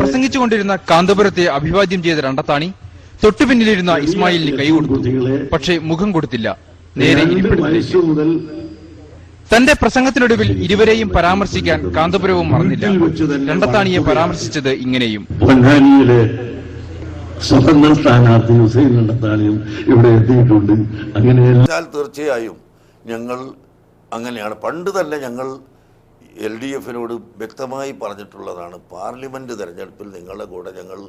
പ്രസംഗിച്ചുകൊണ്ടിരുന്ന കാന്തപുരത്തെ അഭിവാദ്യം ചെയ്ത രണ്ടത്താണി തൊട്ടുപിന്നിലിരുന്ന ഇസ്മായിലിന് കൈ കൊടുത്തു. പക്ഷേ മുഖം കൊടുത്തില്ല. നേരെ തന്റെ പ്രസംഗത്തിനൊടുവിൽ ഇരുവരെയും പരാമർശിക്കാൻ കാന്തപുരവും മറന്നില്ല. രണ്ടത്താണിയെ പരാമർശിച്ചത് ഇങ്ങനെയും. പൊന്നാനിയിലെ സ്വതന്ത്ര സ്ഥാനാർത്ഥി ഹുസൈൻ രണ്ടത്താണിയും ഇവിടെ എത്തിയിട്ടുണ്ട്. അങ്ങനെ തീർച്ചയായും ഞങ്ങൾ അങ്ങനെയാണ്. പണ്ട് തന്നെ ഞങ്ങൾ എൽ ഡി എഫിനോട് വ്യക്തമായി പറഞ്ഞിട്ടുള്ളതാണ് പാർലമെന്റ് തെരഞ്ഞെടുപ്പിൽ നിങ്ങളുടെ കൂടെ ഞങ്ങൾ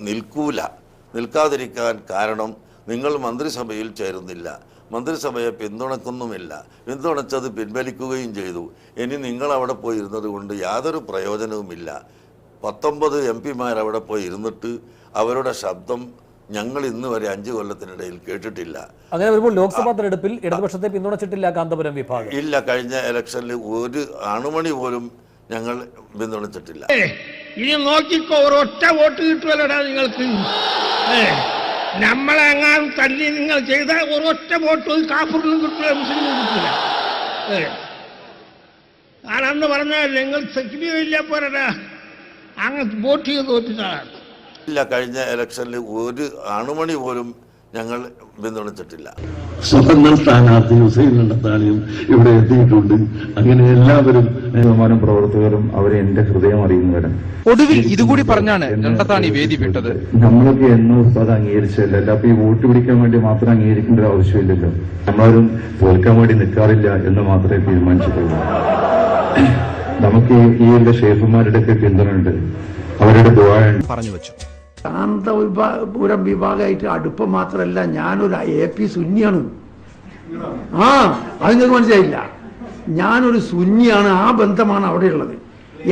നിൽക്കൂല. നിൽക്കാതിരിക്കാൻ കാരണം നിങ്ങൾ മന്ത്രിസഭയിൽ ചേരുന്നില്ല. മന്ത്രിസഭയെ പിന്തുണക്കുന്നുമില്ല. പിന്തുണച്ചത് പിൻവലിക്കുകയും ചെയ്തു. ഇനി നിങ്ങൾ അവിടെ പോയി ഇരുന്നത് കൊണ്ട് യാതൊരു പ്രയോജനവുമില്ല. പത്തൊമ്പത് എം പിമാർ അവിടെ പോയി ഇരുന്നിട്ട് അവരുടെ ശബ്ദം ഞങ്ങൾ ഇന്ന് വരെ അഞ്ച് കൊല്ലത്തിനിടയിൽ കേട്ടിട്ടില്ല. അങ്ങനെ വരുമ്പോൾ ലോക്സഭാ തെരഞ്ഞെടുപ്പിൽ ഇടതുപക്ഷത്തെ പിന്തുണച്ചിട്ടില്ല കാന്തപുരം വിഭാഗം. ഇല്ല കഴിഞ്ഞ ഇലക്ഷനിൽ ഒരു അണുമണി പോലും ഞങ്ങൾ പിന്തുണച്ചിട്ടില്ല. ഇനി നോക്കിക്കോ ഒരൊറ്റ വോട്ട് കിട്ടുമല്ലടാ നിങ്ങൾക്ക്. നമ്മളെ എങ്ങാനും തല്ലി നിങ്ങൾ ചെയ്ത ഒരൊറ്റ വോട്ട് കാപ്പൂരിനും കിട്ടില്ല മുസ്ലിമിനും കിട്ടില്ല ഞാനന്ന് പറഞ്ഞാൽ നിങ്ങൾ സെക്യൂരിറ്റി സെക്യൂരില്ല പോരടാ അങ്ങ് വോട്ട് ചെയ്ത് തോറ്റിട്ടാണ് ഇല്ല കഴിഞ്ഞ ഇലക്ഷനിൽ ഒരു അണുമണി പോലും ഞങ്ങൾ പിന്തുണച്ചിട്ടില്ല. സ്വതന്ത്ര സ്ഥാനാർത്ഥി ഹുസൈൻ രണ്ടത്താണിയും ഇവിടെ എത്തിയിട്ടുണ്ട്. അങ്ങനെ എല്ലാവരും ശതമാനം പ്രവർത്തകരും അവരെ എന്റെ ഹൃദയം അറിയുന്നവരാണ്. ഒടുവിൽ ഇതുകൂടി പറഞ്ഞാണ് രണ്ടത്താണി വേദി വിട്ടത്. നമ്മളൊക്കെ എന്നോ ഉസ്താദ് അംഗീകരിച്ചല്ല അല്ല അപ്പൊ ഈ വോട്ട് പിടിക്കാൻ വേണ്ടി മാത്രം അംഗീകരിക്കേണ്ട ഒരു ആവശ്യമില്ലല്ലോ. നമ്മളാരും തോൽക്കാൻ വേണ്ടി നിൽക്കാറില്ല എന്ന് മാത്രമേ തീരുമാനിച്ചിട്ടുള്ളൂ. നമുക്ക് ഈ- എന്റെ ഷേഫുമാരുടെ ഒക്കെ പിന്തുണ ഉണ്ട് അവരുടെ ദ്വാരുണ്ട് പറഞ്ഞു വെച്ചു. ശാന്ത വിഭാഗപുരം വിഭാഗമായിട്ട് അടുപ്പം മാത്രമല്ല ഞാനൊരു എ പി സുന്നിയാണ്. ആ അത് നിങ്ങൾക്ക് മനസ്സിലായില്ല. ഞാനൊരു സുന്നിയാണ് ആ ബന്ധമാണ് അവിടെയുള്ളത്.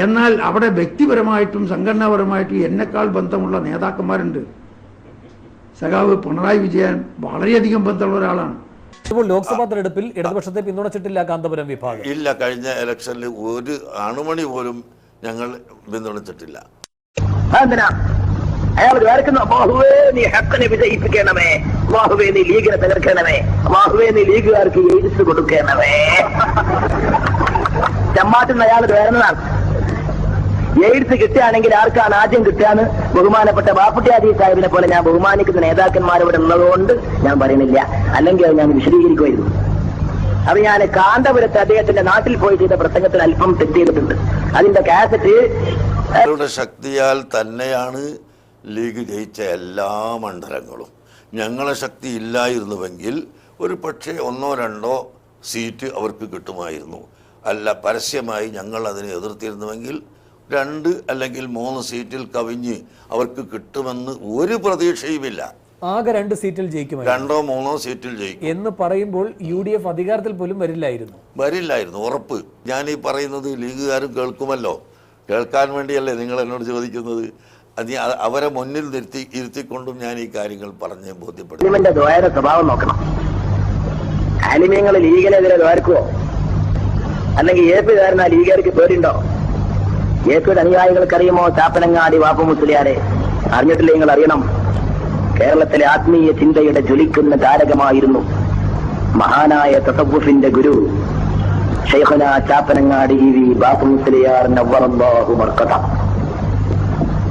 എന്നാൽ അവിടെ വ്യക്തിപരമായിട്ടും സംഘടനാപരമായിട്ടും എന്നെക്കാൾ ബന്ധമുള്ള നേതാക്കന്മാരുണ്ട്. സഖാവ് പിണറായി വിജയൻ വളരെയധികം ബന്ധമുള്ള ഒരാളാണ്. ഇപ്പോൾ ലോക്സഭാ തെരഞ്ഞെടുപ്പിൽ ഇടതുപക്ഷത്തെ പിന്തുണച്ചിട്ടില്ല കാന്തപുരം വിഭാഗം. ഇല്ല കഴിഞ്ഞ ഇലക്ഷനിൽ ഒരു അണുമണി പോലും ഞങ്ങൾ പിന്തുണച്ചിട്ടില്ല. എന്തിനാ അയാൾ വിചാരിക്കുന്നു ബാഹുവേ നീ ഹക്കനെ വിജയിപ്പിക്കണമേ. ബാഹുവേ നീ ലീഗിനെ തകർക്കണമേ. ബാഹുവേ നീ ലീഗുകാർക്ക് എഴുതിച്ചു കൊടുക്കണമേ. ചമ്മാട്ടിന്ന് അയാൾ വരുന്നതാണ് എയ്ഡ്സ് കിട്ടുകയാണെങ്കിൽ ആർക്കാണ് ആദ്യം കിട്ടുകയെന്ന് ബഹുമാനപ്പെട്ട ബാപ്പുട്ടിയാദി സാഹിബിനെ പോലെ ഞാൻ ബഹുമാനിക്കുന്ന നേതാക്കന്മാരോട് ഉള്ളതുകൊണ്ട് ഞാൻ പറയുന്നില്ല. അല്ലെങ്കിൽ ഞാൻ വിശദീകരിക്കുമായിരുന്നു. അത് ഞാൻ കാന്തപുരത്ത് അദ്ദേഹത്തിന്റെ നാട്ടിൽ പോയി ചെയ്ത പ്രസംഗത്തിൽ അല്പം തെറ്റ് ചെയ്തിട്ടുണ്ട്. അതിന്റെ കാസറ്റ് ശക്തിയാൽ തന്നെയാണ് ലീഗ് ജയിച്ച എല്ലാ മണ്ഡലങ്ങളും. ഞങ്ങളെ ശക്തി ഇല്ലായിരുന്നുവെങ്കിൽ ഒരു പക്ഷേ ഒന്നോ രണ്ടോ സീറ്റ് അവർക്ക് കിട്ടുമായിരുന്നു. അല്ല പരസ്യമായി ഞങ്ങൾ അതിനെ എതിർത്തിരുന്നുവെങ്കിൽ രണ്ട് അല്ലെങ്കിൽ മൂന്ന് സീറ്റിൽ കവിഞ്ഞ് അവർക്ക് കിട്ടുമെന്ന് ഒരു പ്രതീക്ഷയുമില്ല. ആകെ രണ്ട് സീറ്റിൽ ജയിക്കും രണ്ടോ മൂന്നോ സീറ്റിൽ ജയിക്കും. എന്ന് പറയുമ്പോൾ യു ഡി എഫ് അധികാരത്തിൽ പോലും വരില്ലായിരുന്നു. വരില്ലായിരുന്നു ഉറപ്പ്. ഞാൻ ഈ പറയുന്നത് ലീഗുകാരും കേൾക്കുമല്ലോ. കേൾക്കാൻ വേണ്ടിയല്ലേ നിങ്ങൾ എന്നോട് ചോദിക്കുന്നത്? അത് അവരെ മുന്നിൽ നിർത്തി ഇരുത്തിക്കൊണ്ടും ഞാൻ ഈ കാര്യങ്ങൾ പറഞ്ഞ് ബോധ്യപ്പെടും ആലിമിന്റെ ദ്വാര സ്വഭാവം നോക്കണം. ആലിമ്യങ്ങൾ ലീഗിനെതിരെ ദ്വാരക്കുവോ? അല്ലെങ്കിൽ എ പി കാരനാ ലീഗർക്ക് പേരുണ്ടോ എ പിയുടെ അനുയായികൾക്കറിയുമോ ചാപ്പനങ്ങാടി വാപ്പ മുസ്ലിയാരെ? അറിഞ്ഞിട്ടില്ല നിങ്ങൾ അറിയണം? കേരളത്തിലെ ആത്മീയ ചിന്തയുടെ ജ്വലിക്കുന്ന താരകമായിരുന്നു മഹാനായ തസവുഫിന്റെ ഗുരു ഷെയ്ഖുന ചാപ്പനങ്ങാടി വി ബാപ്പു മുസ്ലിയാർ നവ്വറല്ലാഹു മർക്കഥ.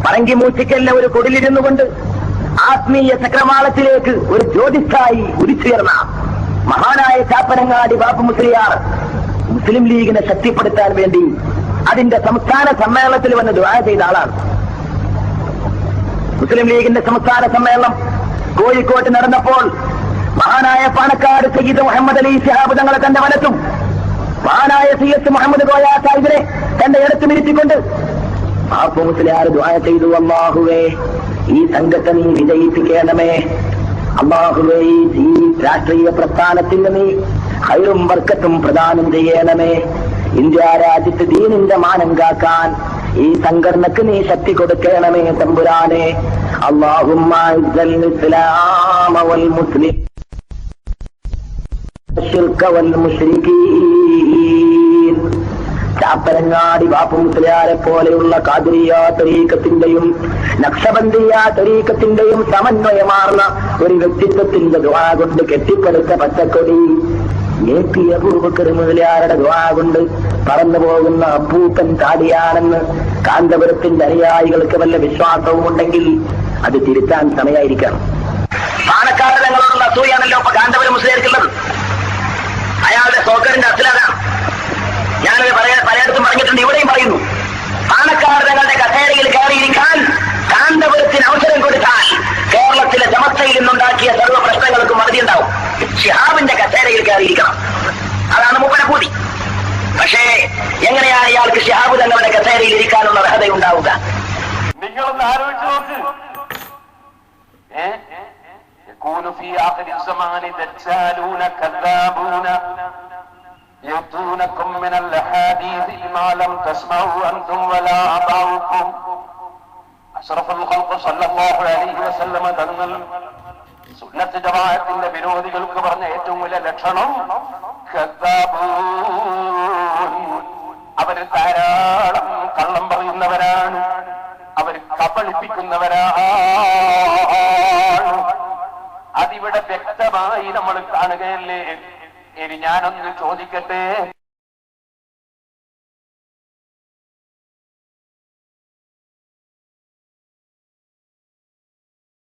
പറങ്കി മൂച്ചയ്ക്കല്ല ഒരു കൊടിലിരുന്നു കൊണ്ട് ആത്മീയ ചക്രവാളത്തിലേക്ക് ഒരു ജ്യോതിസ്ഥായി ഉദിച്ചുയർന്ന മഹാനായ ചാപ്പനങ്ങാടി ബാബു മുസ്ലിയാർ മുസ്ലിം ലീഗിനെ ശക്തിപ്പെടുത്താൻ വേണ്ടി അതിന്റെ സംസ്ഥാന സമ്മേളനത്തിൽ വന്ന് ദ്വാര ചെയ്ത ആളാണ്. മുസ്ലിം ലീഗിന്റെ സംസ്ഥാന സമ്മേളനം കോഴിക്കോട്ട് നടന്നപ്പോൾ മഹാനായ പാണക്കാട് സയ്യിദ് മുഹമ്മദ് അലി ശിഹാബ് തങ്ങളെ തന്റെ വലത്തും മഹാനായ സി എസ് മുഹമ്മദ് ഗോയാ സാഹിബിനെ തന്റെ ഇടത്തും ഇരുത്തിക്കൊണ്ട് ബാപ്പു മുസ്ലിയാർ ദ്വാര ചെയ്തു അള്ളാഹുവേ ഈ സംഘത്തെ നീ വിജയിപ്പിക്കണമേ അള്ളാഹുവേ ഈ ഈ രാഷ്ട്രീയ പ്രസ്ഥാനത്തിന് നീ ഹൈറും വർക്കത്തും പ്രദാനം ചെയ്യണമേ ഇന്ത്യ രാജ്യത്ത് ദീനിന്റെ മാനം കാക്കാൻ ഈ സംഘടനക്ക് നീ ശക്തി കൊടുക്കണമേ തമ്പുരാനെ അള്ളാഹുമ്മ ഇസ്സൽ ഇസ്ലാമ വൽ മുസ്ലിം الشرك والمشركين ചാപ്പരങ്ങാടി ബാപ്പു മുസ്ലിയാരെ പോലെയുള്ള കാതിരിയ തരീക്കത്തിന്റെയും നക്ഷബന്ധിയ തരീക്കത്തിന്റെയും സമന്വയമാർന്ന ഒരു വ്യക്തിത്വത്തിന്റെ ദ്വാ കൊണ്ട് കെട്ടിപ്പടുത്ത പച്ചക്കൊടി. എ പി അബൂബക്കർ മുതലാരുടെ ദ്വാ കൊണ്ട് പറന്നു പോകുന്ന അപ്പൂപ്പൻ താടിയാണെന്ന് കാന്തപുരത്തിന്റെ അനുയായികൾക്ക് വല്ല വിശ്വാസവും ഉണ്ടെങ്കിൽ അത് തിരുത്താൻ സമയായിരിക്കണം. പാണക്കാട് തങ്ങളോടുള്ള അസൂയാണല്ലോ ഇപ്പൊ കാന്തപുരം മുസ്ലിംക്കുള്ളത് നിന്നുണ്ടാക്കിയ സർവ്വ പ്രശ്നങ്ങൾക്കും മറുതി ഉണ്ടാവും ഷിഹാബിന്റെ കസേരയിൽ കയറിയിരിക്കണം അതാണ് മൂപ്പന കൂടി പക്ഷേ എങ്ങനെയാണ് ഇയാൾക്ക് ഷിഹാബ് തങ്ങളുടെ കസേരയിൽ ഇരിക്കാനുള്ള അർഹത ഉണ്ടാവുക നിങ്ങളൊന്ന് ആലോചിച്ച് നോക്ക് ഏ يكون في آخر الزمان دجالون كذابون يأتونكم من الأحاديث ما لم تسمعوا أنتم ولا آباؤكم أشرف الخلق صلى الله عليه وسلم തങ്ങൾ സുന്നത്ത് ജമാഅത്തിന്റെ വിരോധികൾക്ക് പറഞ്ഞ ഏറ്റവും വലിയ ലക്ഷണം. അവർ ധാരാളം കള്ളം പറയുന്നവരാണ്. അവർ കബളിപ്പിക്കുന്നവരാണ്. അതിവിടെ വ്യക്തമായി നമ്മൾ കാണുകയല്ലേ? ഇനി ഞാനൊന്ന് ചോദിക്കട്ടെ?